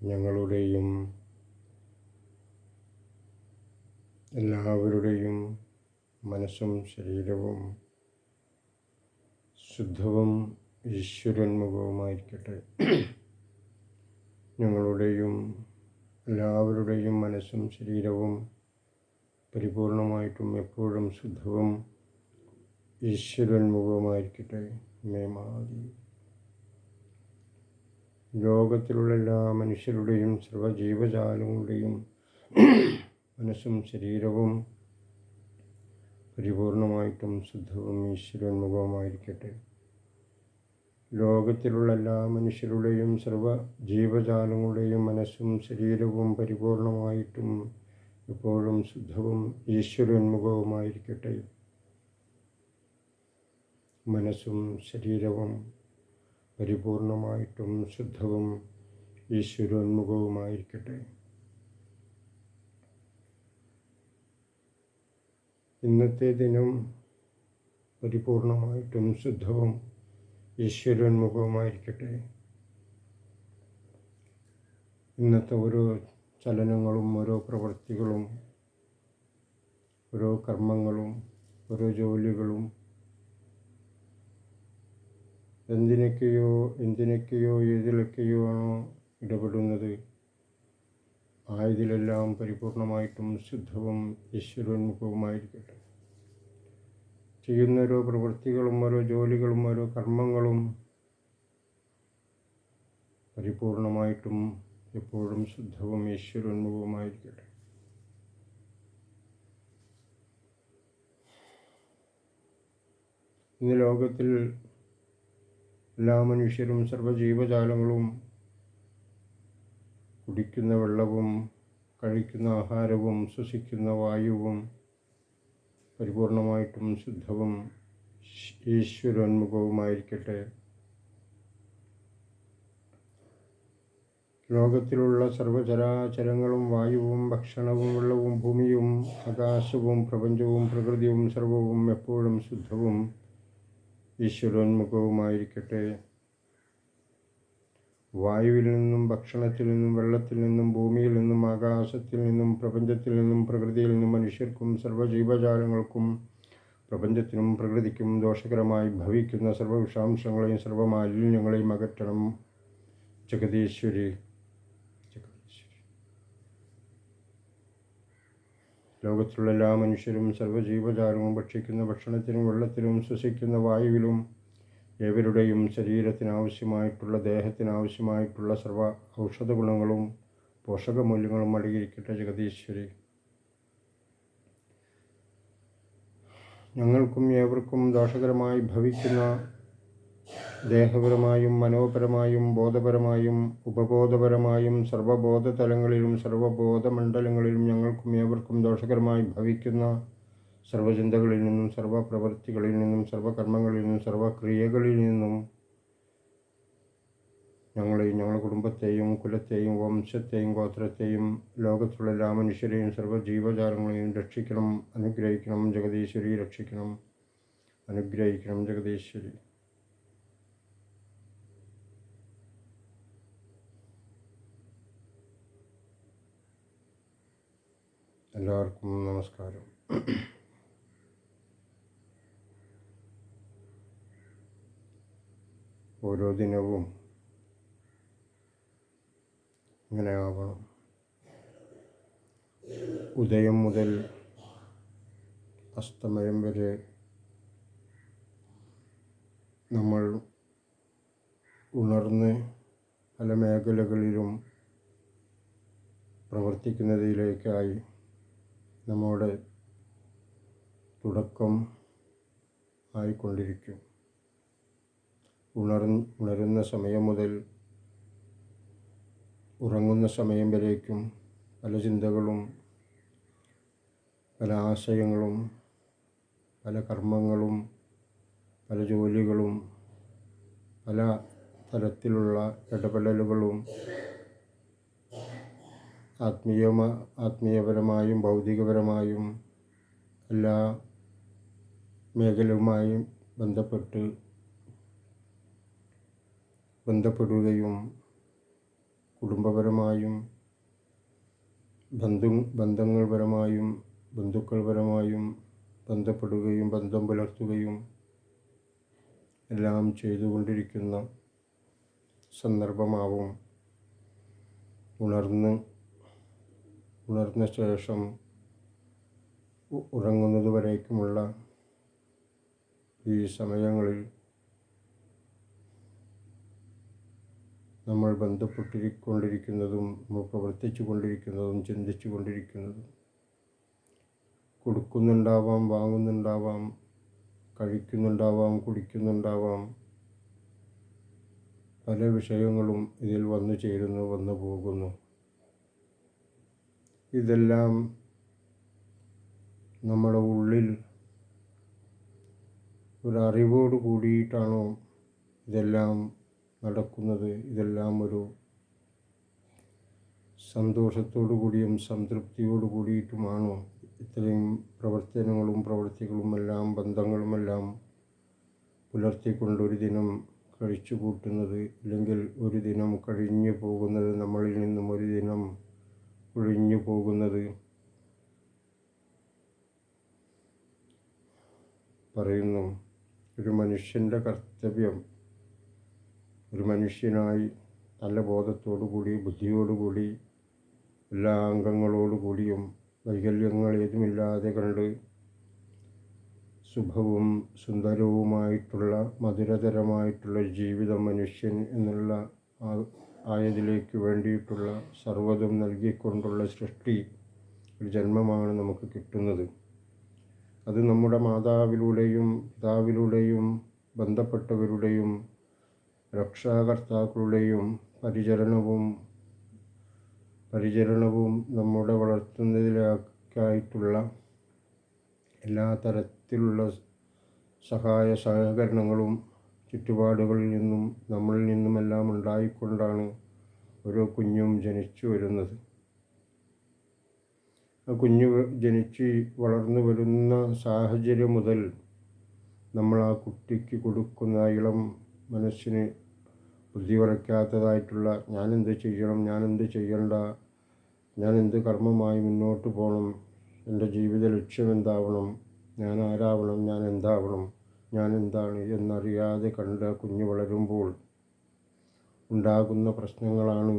ഞങ്ങളുടെയും എല്ലാവരുടെയും മനസ്സും ശരീരവും ശുദ്ധവും ഈശ്വരോന്മുഖവുമായിരിക്കട്ടെ. ഞങ്ങളുടെയും എല്ലാവരുടെയും മനസ്സും ശരീരവും പരിപൂർണമായിട്ടും എപ്പോഴും ശുദ്ധവും ഈശ്വരോന്മുഖവുമായിരിക്കട്ടെ. മേമാതി ലോകത്തിലുള്ള എല്ലാ മനുഷ്യരുടെയും സർവജീവജാലങ്ങളുടെയും മനസ്സും ശരീരവും പരിപൂർണമായിട്ടും ശുദ്ധവും ഈശ്വരോന്മുഖവുമായിരിക്കട്ടെ. ലോകത്തിലുള്ള എല്ലാ മനുഷ്യരുടെയും സർവ ജീവജാലങ്ങളുടെയും മനസ്സും ശരീരവും പരിപൂർണമായിട്ടും എപ്പോഴും ശുദ്ധവും ഈശ്വരോന്മുഖവുമായിരിക്കട്ടെ. മനസ്സും ശരീരവും പരിപൂർണമായിട്ടും ശുദ്ധവും ഈശ്വരോന്മുഖവുമായിരിക്കട്ടെ. ഇന്നത്തെ ദിനം പരിപൂർണമായിട്ടും ശുദ്ധവും ഈശ്വരോന്മുഖവുമായിരിക്കട്ടെ. ഇന്നത്തെ ഓരോ ചലനങ്ങളും ഓരോ പ്രവൃത്തികളും ഓരോ കർമ്മങ്ങളും ഓരോ ജോലികളും എന്തിനൊക്കെയോ എന്തിനൊക്കെയോ ഏതിലൊക്കെയോ ആണോ ഇടപെടുന്നത്. ആയതിലെല്ലാം പരിപൂർണമായിട്ടും ശുദ്ധവും ഈശ്വരോന്മുഖവുമായിരിക്കട്ടെ. ചെയ്യുന്ന ഓരോ പ്രവൃത്തികളും ഓരോ ജോലികളും ഓരോ കർമ്മങ്ങളും പരിപൂർണമായിട്ടും എപ്പോഴും ശുദ്ധവും ഈശ്വരോന്മുഖവുമായിരിക്കട്ടെ. ഇന്ന് ലോകത്തിൽ എല്ലാ മനുഷ്യരും സർവജീവജാലങ്ങളും കുടിക്കുന്ന വെള്ളവും കഴിക്കുന്ന ആഹാരവും ശ്വസിക്കുന്ന വായുവും പരിപൂർണമായിട്ടും ശുദ്ധവും ഈശ്വരോന്മുഖവുമായിരിക്കട്ടെ. ലോകത്തിലുള്ള സർവചരാചരങ്ങളും വായുവും ഭക്ഷണവും വെള്ളവും ഭൂമിയും ആകാശവും പ്രപഞ്ചവും പ്രകൃതിയും സർവവും എപ്പോഴും ശുദ്ധവും ഈശ്വരോന്മുഖവുമായിരിക്കട്ടെ. വായുവിൽ നിന്നും ഭക്ഷണത്തിൽ നിന്നും വെള്ളത്തിൽ നിന്നും ഭൂമിയിൽ നിന്നും ആകാശത്തിൽ നിന്നും പ്രപഞ്ചത്തിൽ നിന്നും പ്രകൃതിയിൽ നിന്നും മനുഷ്യർക്കും സർവജീവജാലങ്ങൾക്കും പ്രപഞ്ചത്തിനും പ്രകൃതിക്കും ദോഷകരമായി ഭവിക്കുന്ന സർവവിഷാംശങ്ങളെയും സർവമാലിന്യങ്ങളെയും അകറ്റണം. ജഗദീശ്വരി ലോകത്തിലുള്ള എല്ലാ മനുഷ്യരും സർവജീവജാലവും ഭക്ഷിക്കുന്ന ഭക്ഷണത്തിനും വെള്ളത്തിലും ശ്വസിക്കുന്ന വായുവിലും ഏവരുടെയും ശരീരത്തിനാവശ്യമായിട്ടുള്ള ദേഹത്തിനാവശ്യമായിട്ടുള്ള സർവ ഔഷധ ഗുണങ്ങളും പോഷകമൂല്യങ്ങളും അടങ്ങിയിരിക്കട്ടെ ജഗതീശ്വരി ഞങ്ങൾക്കും ഏവർക്കും ദോഷകരമായി ഭവിക്കുന്ന ദേഹപരമായും മനോപരമായും ബോധപരമായും ഉപബോധപരമായും സർവബോധ തലങ്ങളിലും സർവബോധമണ്ഡലങ്ങളിലും ഞങ്ങൾക്കും ഏവർക്കും ദോഷകരമായി ഭവിക്കുന്ന സർവചിന്തകളിൽ നിന്നും സർവപ്രവൃത്തികളിൽ നിന്നും സർവകർമ്മങ്ങളിൽ നിന്നും സർവക്രിയകളിൽ നിന്നും ഞങ്ങളെയും ഞങ്ങളുടെ കുടുംബത്തെയും കുലത്തെയും വംശത്തെയും ഗോത്രത്തെയും ലോകത്തുള്ള എല്ലാ മനുഷ്യരെയും സർവജീവജാലങ്ങളെയും രക്ഷിക്കണം അനുഗ്രഹിക്കണം ജഗതീശ്വരി രക്ഷിക്കണം അനുഗ്രഹിക്കണം ജഗദീശ്വരി. എല്ലാവർക്കും നമസ്കാരം. ഓരോ ദിനവും ഇങ്ങനെ ആവണം. ഉദയം മുതൽ അസ്തമയം വരെ നമ്മൾ ഉണർന്ന് പല മേഖലകളിലും പ്രവർത്തിക്കുന്നതിലേക്കായി നമ്മുടെ തുടക്കം ആയിക്കൊണ്ടിരിക്കും. ഉണർ ഉണരുന്ന സമയം മുതൽ ഉറങ്ങുന്ന സമയം വരേക്കും. പല ചിന്തകളും പല ആശയങ്ങളും പല കർമ്മങ്ങളും പല ജോലികളും പല തരത്തിലുള്ള ഇടപെടലുകളും ആത്മീയമ ആത്മീയപരമായും ഭൗതികപരമായും എല്ലാ മേഖലയുമായും ബന്ധപ്പെട്ട് ബന്ധപ്പെടുകയും കുടുംബപരമായും ബന്ധു ബന്ധങ്ങൾ പരമായും ബന്ധുക്കൾ പരമായും ബന്ധപ്പെടുകയും ബന്ധം പുലർത്തുകയും എല്ലാം ചെയ്തുകൊണ്ടിരിക്കുന്ന സന്ദർഭമാവും. ഉണർന്ന് ഉണർന്ന ശേഷം ഉ- ഉറങ്ങുന്നത് വരേക്കുമുള്ള ഈ സമയങ്ങളിൽ നമ്മൾ ബന്ധപ്പെട്ടിരിക്കൊണ്ടിരിക്കുന്നതും നമ്മൾ പ്രവർത്തിച്ചു കൊണ്ടിരിക്കുന്നതും ചിന്തിച്ചു കൊണ്ടിരിക്കുന്നതും കൊടുക്കുന്നുണ്ടാവാം വാങ്ങുന്നുണ്ടാവാം കഴിക്കുന്നുണ്ടാവാം കുടിക്കുന്നുണ്ടാവാം പല വിഷയങ്ങളും ഇതിൽ വന്നു ചേരുന്നു വന്നു പോകുന്നു. ഇതെല്ലാം നമ്മുടെ ഉള്ളിൽ ഒരറിവോട് കൂടിയിട്ടാണോ ഇതെല്ലാം നടക്കുന്നത്? ഇതെല്ലാം ഒരു സന്തോഷത്തോടു കൂടിയും സംതൃപ്തിയോടു കൂടിയിട്ടുമാണോ? ഇത്രയും പ്രവർത്തനങ്ങളും പ്രവൃത്തികളും എല്ലാം ബന്ധങ്ങളുമെല്ലാം പുലർത്തിക്കൊണ്ട് ഒരു ദിനം കഴിച്ചു കൂട്ടുന്നത് ഇല്ലെങ്കിൽ ഒരു ദിനം കഴിഞ്ഞു പോകുന്നത് നമ്മളിൽ നിന്നും ഒരു ദിനം ഒഴിഞ്ഞു പോകുന്നത് പറയുന്നു ഒരു മനുഷ്യന്റെ കർത്തവ്യം ഒരു മനുഷ്യനായി നല്ല ബോധത്തോടു കൂടി ബുദ്ധിയോടുകൂടി എല്ലാ അംഗങ്ങളോടുകൂടിയും വൈകല്യങ്ങൾ ഏതുമില്ലാതെ കണ്ട് ശുഭവും സുന്ദരവുമായിട്ടുള്ള മധുരതരമായിട്ടുള്ള ജീവിതം മനുഷ്യൻ എന്നുള്ള ആയതിലേക്ക് വേണ്ടിയിട്ടുള്ള സർവതും നൽകിക്കൊണ്ടുള്ള സൃഷ്ടി ഒരു ജന്മമാണ് നമുക്ക് കിട്ടുന്നത്. അത് നമ്മുടെ മാതാവിലൂടെയും പിതാവിലൂടെയും ബന്ധപ്പെട്ടവരുടെയും രക്ഷാകർത്താക്കളുടെയും പരിചരണവും പരിചരണവും നമ്മുടെ വളർത്തുന്നതിലേക്കായിട്ടുള്ള എല്ലാ തരത്തിലുള്ള സഹായ സഹകരണങ്ങളും ചുറ്റുപാടുകളിൽ നിന്നും നമ്മളിൽ നിന്നുമെല്ലാം ഉണ്ടായിക്കൊണ്ടാണ് ഓരോ കുഞ്ഞും ജനിച്ചു വരുന്നത്. ആ കുഞ്ഞ് ജനിച്ച് വളർന്നു വരുന്ന സാഹചര്യം മുതൽ നമ്മൾ ആ കുട്ടിക്ക് കൊടുക്കുന്ന ഇളം മനസ്സിന് ബുദ്ധി ഉറയ്ക്കാത്തതായിട്ടുള്ള ഞാനെന്ത് ചെയ്യണം ഞാനെന്ത് ചെയ്യണ്ട ഞാൻ എന്ത് കർമ്മമായി മുന്നോട്ട് പോകണം എന്റെ ജീവിത ലക്ഷ്യം എന്താവണം ഞാൻ ആരാവണം ഞാൻ എന്താവണം ഞാൻ എന്താണ് എന്നറിയാതെ കണ്ട് കുഞ്ഞു വളരുമ്പോൾ ഉണ്ടാകുന്ന പ്രശ്നങ്ങളാണ്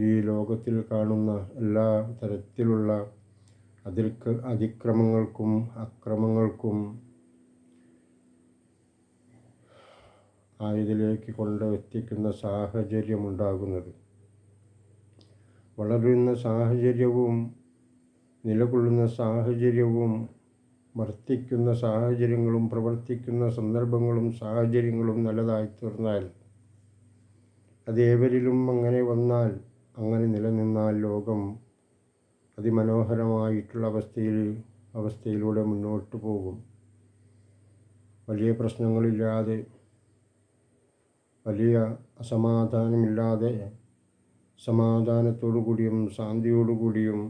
ഈ ലോകത്തിൽ കാണുന്ന എല്ലാ തരത്തിലുള്ള അതിർക്ക് അതിക്രമങ്ങൾക്കും അക്രമങ്ങൾക്കും ആയതിലേക്ക് കൊണ്ട് എത്തിക്കുന്ന സാഹചര്യമുണ്ടാകുന്നത്. വളരുന്ന സാഹചര്യവും നിലകൊള്ളുന്ന സാഹചര്യവും വർത്തിക്കുന്ന സാഹചര്യങ്ങളും പ്രവർത്തിക്കുന്ന സന്ദർഭങ്ങളും സാഹചര്യങ്ങളും നല്ലതായി തീർന്നാൽ അതേവരിലും അങ്ങനെ വന്നാൽ അങ്ങനെ നിലനിന്നാൽ ലോകം അതിമനോഹരമായിട്ടുള്ള അവസ്ഥയിൽ അവസ്ഥയിലൂടെ മുന്നോട്ട് പോകും. വലിയ പ്രശ്നങ്ങളില്ലാതെ വലിയ അസമാധാനമില്ലാതെ സമാധാനത്തോടു കൂടിയും ശാന്തിയോടു കൂടിയും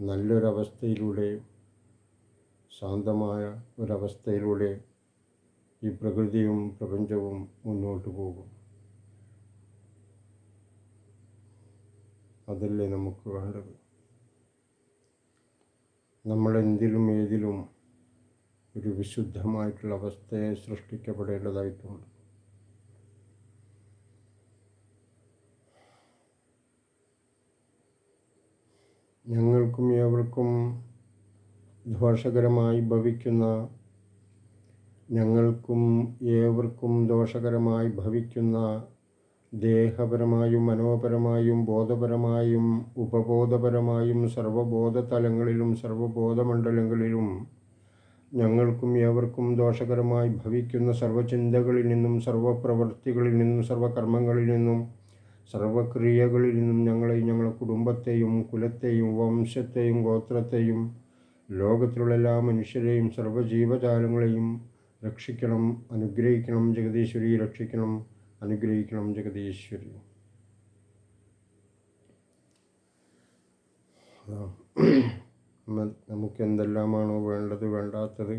നല്ലൊരവസ്ഥയിലൂടെ ശാന്തമായ ഒരവസ്ഥയിലൂടെ ഈ പ്രകൃതിയും പ്രപഞ്ചവും മുന്നോട്ട് പോകും. അതല്ലേ നമുക്ക് വേണ്ടത്? നമ്മളെന്തിലും ഏതിലും ഒരു വിശുദ്ധമായിട്ടുള്ള അവസ്ഥയെ സൃഷ്ടിക്കപ്പെടേണ്ടതായിട്ടുണ്ട്. ഞങ്ങൾക്കും ഏവർക്കും ദോഷകരമായി ഭവിക്കുന്ന ഞങ്ങൾക്കും ഏവർക്കും ദോഷകരമായി ഭവിക്കുന്ന ദേഹപരമായും മനോപരമായും ബോധപരമായും ഉപബോധപരമായും സർവബോധ തലങ്ങളിലും സർവബോധമണ്ഡലങ്ങളിലും ഞങ്ങൾക്കും ഏവർക്കും ദോഷകരമായി ഭവിക്കുന്ന സർവചിന്തകളിൽ നിന്നും സർവപ്രവൃത്തികളിൽ നിന്നും സർവകർമ്മങ്ങളിൽ നിന്നും സർവക്രിയകളിൽ നിന്നും ഞങ്ങളെയും ഞങ്ങളുടെ കുടുംബത്തെയും കുലത്തെയും വംശത്തെയും ഗോത്രത്തെയും ലോകത്തിലുള്ള എല്ലാ മനുഷ്യരെയും സർവജീവജാലങ്ങളെയും രക്ഷിക്കണം അനുഗ്രഹിക്കണം ജഗതീശ്വരി രക്ഷിക്കണം അനുഗ്രഹിക്കണം ജഗതീശ്വരി ആ. നമുക്ക് എന്തെല്ലാമാണോ വേണ്ടത് വേണ്ടാത്തത്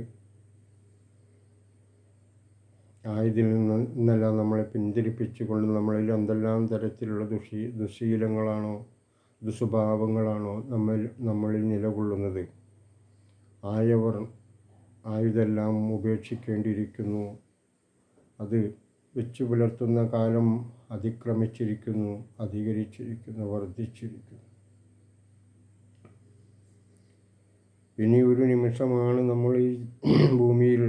ആയതിൽ നിന്ന് നിന്നെല്ലാം നമ്മളെ പിന്തിരിപ്പിച്ചുകൊണ്ട് നമ്മളിൽ എന്തെല്ലാം തരത്തിലുള്ള ദുഷി ദുശീലങ്ങളാണോ ദുസ്വഭാവങ്ങളാണോ നമ്മൾ നമ്മളിൽ നിലകൊള്ളുന്നത്. ആയവർ ആയതെല്ലാം ഉപേക്ഷിക്കേണ്ടിയിരിക്കുന്നു. അത് വെച്ചു പുലർത്തുന്ന കാലം അതിക്രമിച്ചിരിക്കുന്നു അധികരിച്ചിരിക്കുന്നു വർദ്ധിച്ചിരിക്കുന്നു. ഇനി ഒരു നിമിഷമാണ് നമ്മൾ ഈ ഭൂമിയിൽ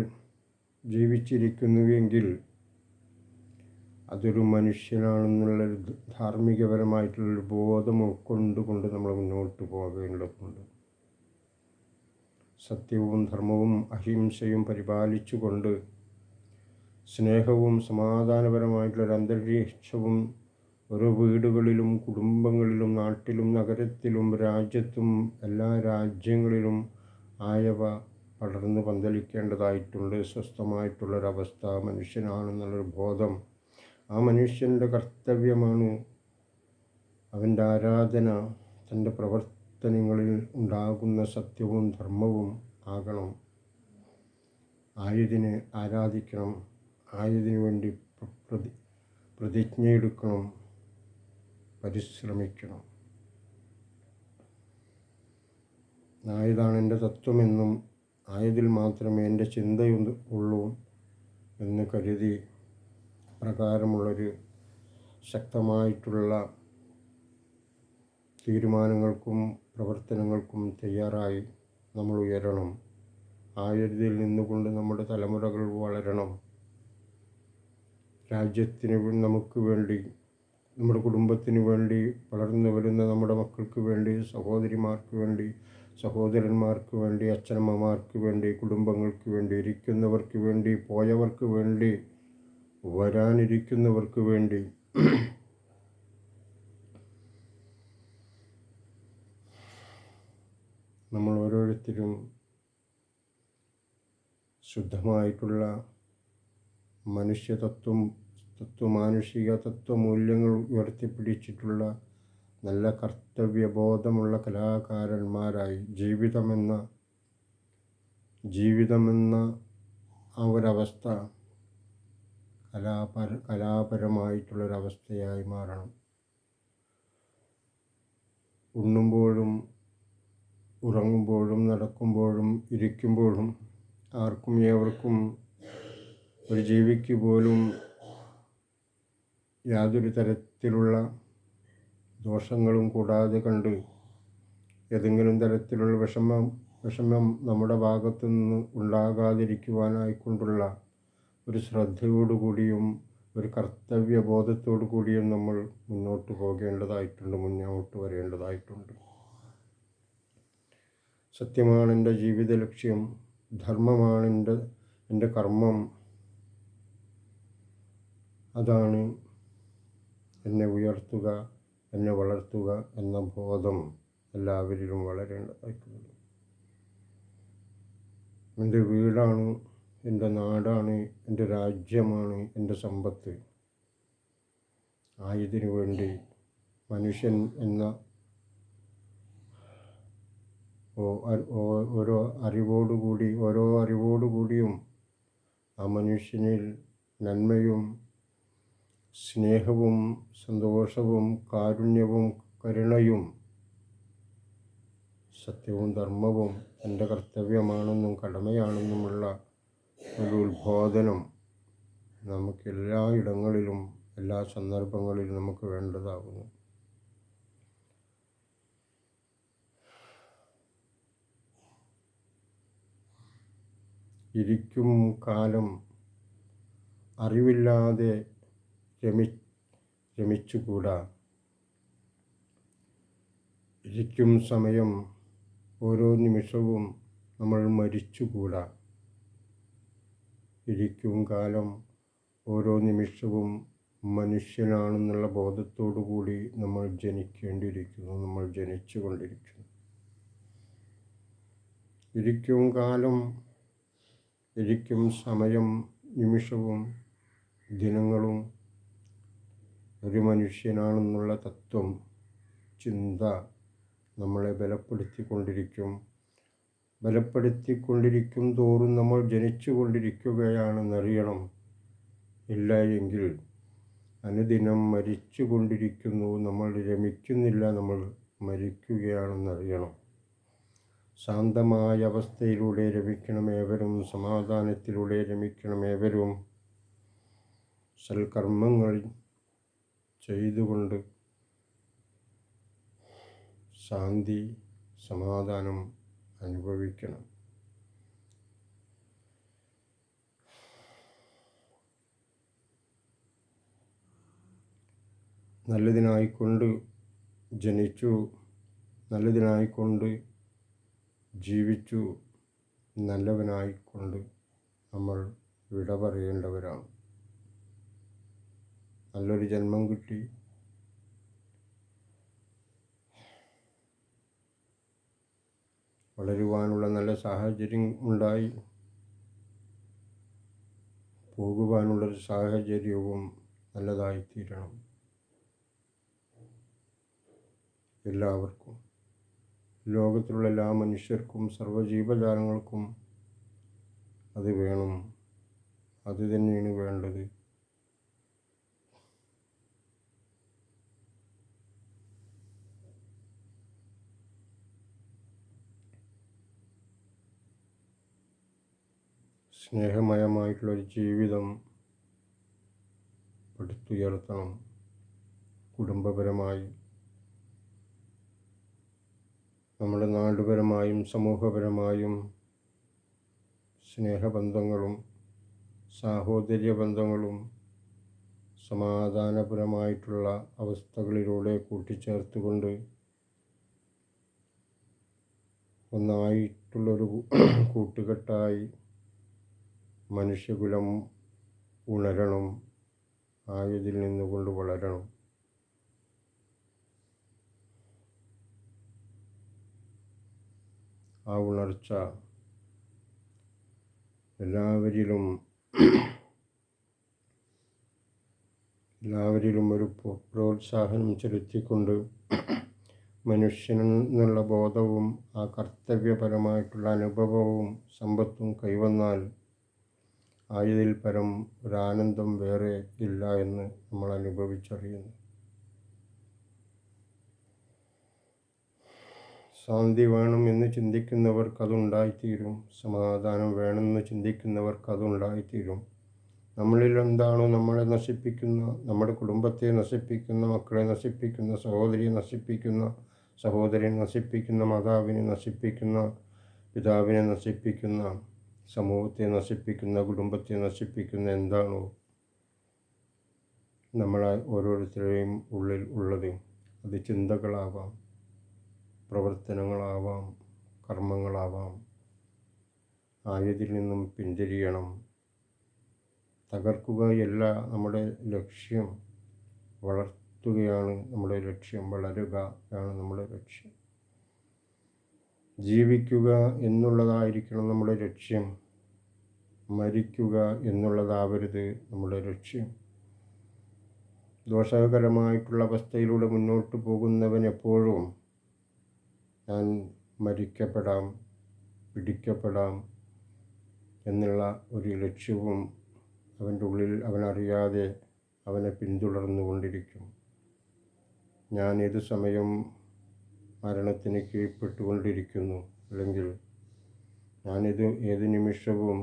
ജീവിച്ചിരിക്കുന്നുവെങ്കിൽ അതൊരു മനുഷ്യനാണെന്നുള്ളൊരു ധാർമ്മികപരമായിട്ടുള്ളൊരു ബോധം ഉൾക്കൊണ്ടുകൊണ്ട് നമ്മൾ മുന്നോട്ട് പോകേണ്ടതുണ്ട്. സത്യവും ധർമ്മവും അഹിംസയും പരിപാലിച്ചുകൊണ്ട് സ്നേഹവും സമാധാനപരമായിട്ടുള്ളൊരു അന്തരീക്ഷവും ഓരോ വീടുകളിലും കുടുംബങ്ങളിലും നാട്ടിലും നഗരത്തിലും രാജ്യത്തും എല്ലാ രാജ്യങ്ങളിലും ആയവ പടർന്ന് പന്തലിക്കേണ്ടതായിട്ടുണ്ട് സ്വസ്ഥമായിട്ടുള്ളൊരവസ്ഥ മനുഷ്യനാണെന്നുള്ളൊരു ബോധം ആ മനുഷ്യന്റെ കർത്തവ്യമാണ്. അവന്റെ ആരാധന തന്റെ പ്രവർത്തനങ്ങളിൽ ഉണ്ടാകുന്ന സത്യവും ധർമ്മവും ആകണം. ആയതിനെ ആരാധിക്കണം. ആയതിനു വേണ്ടി പ്രതി പ്രതിജ്ഞയെടുക്കണം. പരിശ്രമിക്കണം. ആയതാണ് എന്റെ തത്വമെന്നും ആയതിൽ മാത്രമേ എന്റെ ചിന്തയുള്ളൂ എന്ന് കരുതി പ്രകാരമുള്ളൊരു ശക്തമായിട്ടുള്ള തീരുമാനങ്ങൾക്കും പ്രവർത്തനങ്ങൾക്കും തയ്യാറായി നമ്മൾ ഉയരണം. ആയതിൽ നിന്നുകൊണ്ട് നമ്മുടെ തലമുറകൾ വളരണം. രാജ്യത്തിന് നമുക്ക് വേണ്ടി നമ്മുടെ കുടുംബത്തിന് വേണ്ടി വളർന്നു വരുന്ന നമ്മുടെ മക്കൾക്ക് വേണ്ടി സഹോദരിമാർക്ക് വേണ്ടി സഹോദരന്മാർക്ക് വേണ്ടി അച്ഛനമ്മമാർക്ക് വേണ്ടി കുടുംബങ്ങൾക്ക് വേണ്ടി ഇരിക്കുന്നവർക്ക് വേണ്ടി പോയവർക്ക് വേണ്ടി വരാനിരിക്കുന്നവർക്ക് വേണ്ടി. നമ്മൾ ഓരോരുത്തരും ശുദ്ധമായിട്ടുള്ള മനുഷ്യതത്വം തത്വമാനുഷിക തത്വമൂല്യങ്ങൾ ഉയർത്തിപ്പിടിച്ചിട്ടുള്ള നല്ല കർത്തവ്യബോധമുള്ള കലാകാരന്മാരായി ജീവിതമെന്ന ജീവിതമെന്ന ആ ഒരവസ്ഥ കലാപര കലാപരമായിട്ടുള്ളൊരവസ്ഥയായി മാറണം. ഉണ്ണുമ്പോഴും ഉറങ്ങുമ്പോഴും നടക്കുമ്പോഴും ഇരിക്കുമ്പോഴും ആർക്കും ഏവർക്കും ഒരു ജീവിക്ക് പോലും യാതൊരു തരത്തിലുള്ള ദോഷങ്ങളും കൂടാതെ കണ്ട് ഏതെങ്കിലും തരത്തിലുള്ള വിഷമം വിഷമം നമ്മുടെ ഭാഗത്തു നിന്ന് ഉണ്ടാകാതിരിക്കുവാനായിക്കൊണ്ടുള്ള ഒരു ശ്രദ്ധയോടുകൂടിയും ഒരു കർത്തവ്യബോധത്തോടു കൂടിയും നമ്മൾ മുന്നോട്ട് പോകേണ്ടതായിട്ടുണ്ട് മുന്നോട്ട് വരേണ്ടതായിട്ടുണ്ട്. സത്യമാണ് എന്റെ ജീവിത ലക്ഷ്യം ധർമ്മമാണ് എന്റെ എന്റെ കർമ്മം. അതാണ് എന്നെ ഉയർത്തുക. എന്നെ വളർത്തുക എന്ന ബോധം എല്ലാവരിലും വളരേണ്ടതായിട്ടുണ്ട് എന്റെ വീടാണ് എന്റെ നാടാണ് എന്റെ രാജ്യമാണ് എന്റെ സമ്പത്ത്. ആയതിനു വേണ്ടി മനുഷ്യൻ എന്ന ഓരോ അറിവോടുകൂടി ഓരോ അറിവോടുകൂടിയും ആ മനുഷ്യനിൽ നന്മയും സ്നേഹവും സന്തോഷവും കാരുണ്യവും കരുണയും സത്യവും ധർമ്മവും എന്റെ കർത്തവ്യമാണെന്നും കടമയാണെന്നുമുള്ള ഒരു ഉത്ബോധനം നമുക്ക് എല്ലാ ഇടങ്ങളിലും എല്ലാ സന്ദർഭങ്ങളിലും നമുക്ക് വേണ്ടതാകുന്നു. ഇരിക്കും കാലം അറിവില്ലാതെ രമിച്ചുകൂടാ? ഇരിക്കും സമയം ഓരോ നിമിഷവും നമ്മൾ മരിച്ചുകൂടാ? ഇരിക്കും കാലം ഓരോ നിമിഷവും മനുഷ്യനാണെന്നുള്ള ബോധത്തോടു കൂടി നമ്മൾ ജനിക്കേണ്ടിയിരിക്കുന്നു നമ്മൾ ജനിച്ചു കൊണ്ടിരിക്കുന്നു ഇരിക്കും കാലം ഇരിക്കും സമയം നിമിഷവും ദിനങ്ങളും ഒരു മനുഷ്യനാണെന്നുള്ള തത്വം ചിന്ത നമ്മളെ ബലപ്പെടുത്തിക്കൊണ്ടിരിക്കും. ബലപ്പെടുത്തിക്കൊണ്ടിരിക്കും തോറും നമ്മൾ ജനിച്ചു കൊണ്ടിരിക്കുകയാണെന്നറിയണം ഇല്ല എങ്കിൽ അനുദിനം മരിച്ചു കൊണ്ടിരിക്കുന്നു നമ്മൾ രമിക്കുന്നില്ല നമ്മൾ മരിക്കുകയാണെന്നറിയണം. ശാന്തമായ അവസ്ഥയിലൂടെ രമിക്കണം ഏവരും സമാധാനത്തിലൂടെ രമിക്കണം ഏവരും. സൽക്കർമ്മങ്ങൾ ചെയ്തുകൊണ്ട് ശാന്തി സമാധാനം അനുഭവിക്കണം. നല്ലതിനായിക്കൊണ്ട് ജനിച്ചു നല്ലതിനായിക്കൊണ്ട് ജീവിച്ചു നല്ലവനായിക്കൊണ്ട് നമ്മൾ വിട പറയേണ്ടവരാണ് നല്ലൊരു ജന്മം കിട്ടി. വളരുവാനുള്ള നല്ല സാഹചര്യം ഉണ്ടായി. പോകുവാനുള്ളൊരു സാഹചര്യവും നല്ലതായിത്തീരണം. എല്ലാവർക്കും ലോകത്തിലുള്ള എല്ലാ മനുഷ്യർക്കും സർവജീവജാലങ്ങൾക്കും അത് വേണം. അത് തന്നെയാണ് വേണ്ടത്. സ്നേഹമയമായിട്ടുള്ളൊരു ജീവിതം പടുത്തുയർത്തണം. കുടുംബപരമായി. നമ്മുടെ നാടുപരമായും സമൂഹപരമായും സ്നേഹബന്ധങ്ങളും സാഹോദര്യ ബന്ധങ്ങളും സമാധാനപരമായിട്ടുള്ള അവസ്ഥകളിലൂടെ കൂട്ടിച്ചേർത്തുകൊണ്ട് ഒന്നായിട്ടുള്ളൊരു കൂട്ടുകെട്ടായി മനുഷ്യകുലം ഉണരണം ആയതിൽ നിന്നുകൊണ്ട് വളരണം. ആ ഉണർച്ച എല്ലാവരിലും എല്ലാവരിലും ഒരു പ്രോത്സാഹനം ചെലുത്തിക്കൊണ്ട് മനുഷ്യനെന്നുള്ള ബോധവും ആ കർത്തവ്യപരമായിട്ടുള്ള അനുഭവവും സമ്പത്തും കൈവന്നാൽ ആയതിൽ പരം ഒരാനന്ദം വേറെ ഇല്ല എന്ന് നമ്മൾ അനുഭവിച്ചറിയുന്നു. ശാന്തി വേണം എന്ന് ചിന്തിക്കുന്നവർക്ക് അതുണ്ടായിത്തീരും സമാധാനം വേണമെന്ന് ചിന്തിക്കുന്നവർക്ക് അതുണ്ടായിത്തീരും നമ്മളിൽ എന്താണോ നമ്മളെ നശിപ്പിക്കുന്ന നമ്മുടെ കുടുംബത്തെ നശിപ്പിക്കുന്ന മക്കളെ നശിപ്പിക്കുന്ന സഹോദരിയെ നശിപ്പിക്കുന്ന സഹോദരനെ നശിപ്പിക്കുന്ന മാതാവിനെ നശിപ്പിക്കുന്ന പിതാവിനെ നശിപ്പിക്കുന്ന സമൂഹത്തെ നശിപ്പിക്കുന്ന കുടുംബത്തെ നശിപ്പിക്കുന്ന എന്താണോ നമ്മളെ ഓരോരുത്തരുടെയും ഉള്ളിൽ ഉള്ളത്. അത് ചിന്തകളാവാം പ്രവർത്തനങ്ങളാവാം കർമ്മങ്ങളാവാം. ആയതിൽ നിന്നും പിന്തിരിയണം. തകർക്കുകയല്ല നമ്മുടെ ലക്ഷ്യം. വളർത്തുകയാണ് നമ്മുടെ ലക്ഷ്യം. വളരുക ആണ് നമ്മുടെ ലക്ഷ്യം. ജീവിക്കുക എന്നുള്ളതായിരിക്കണം നമ്മുടെ ലക്ഷ്യം. മരിക്കുക എന്നുള്ളതാവരുത് നമ്മുടെ ലക്ഷ്യം. ദോഷകരമായിട്ടുള്ള അവസ്ഥയിലൂടെ മുന്നോട്ട് പോകുന്നവൻ എപ്പോഴും ഞാൻ മരിക്കപ്പെടാം പിടിക്കപ്പെടാം എന്നുള്ള ഒരു ലക്ഷ്യവും അവന്റെ ഉള്ളിൽ അവനറിയാതെ അവനെ പിന്തുടർന്നു കൊണ്ടിരിക്കും ഞാൻ ഏത് സമയം മരണത്തിന് കീഴ്പ്പെട്ടുകൊണ്ടിരിക്കുന്നു. അല്ലെങ്കിൽ ഞാനിത് ഏത് നിമിഷവും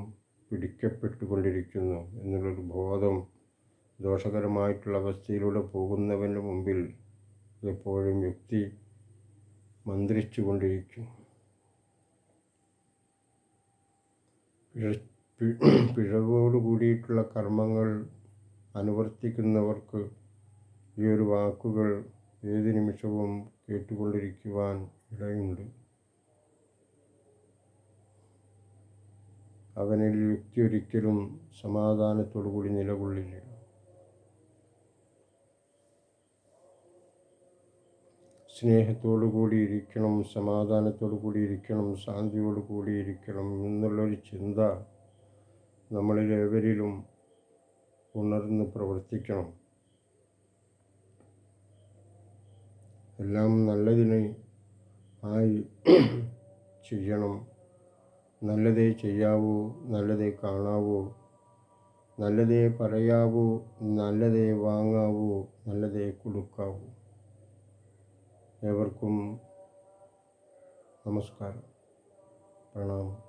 പിടിക്കപ്പെട്ടുകൊണ്ടിരിക്കുന്നു എന്നുള്ളൊരു ബോധം ദോഷകരമായിട്ടുള്ള അവസ്ഥയിലൂടെ പോകുന്നവന്റെ മുമ്പിൽ എപ്പോഴും യുക്തി മന്ത്രിച്ചു കൊണ്ടിരിക്കും പിഴവോട് കൂടിയിട്ടുള്ള കർമ്മങ്ങൾ അനുവർത്തിക്കുന്നവർക്ക് ഈ ഒരു വാക്കുകൾ ഏത് നിമിഷവും കേട്ടുകൊണ്ടിരിക്കുവാൻ ഇടയുണ്ട്. അവനിൽ വ്യക്തി ഒരിക്കലും സമാധാനത്തോടു കൂടി നിലകൊള്ളില്ല. സ്നേഹത്തോടു കൂടി ഇരിക്കണം സമാധാനത്തോടു കൂടി ഇരിക്കണം ശാന്തിയോടു കൂടി ഇരിക്കണം എന്നുള്ളൊരു ചിന്ത നമ്മളിൽ ഏവരിലും ഉണർന്ന് പ്രവർത്തിക്കണം. എല്ലാം നല്ലതിന് ആയി ചെയ്യണം. നല്ലതേ ചെയ്യാവൂ നല്ലതേ കാണാവൂ നല്ലതേ പറയാവൂ നല്ലതേ വാങ്ങാവൂ നല്ലതേ കൊടുക്കാവൂ. ഏവർക്കും നമസ്കാരം. പ്രണാമം.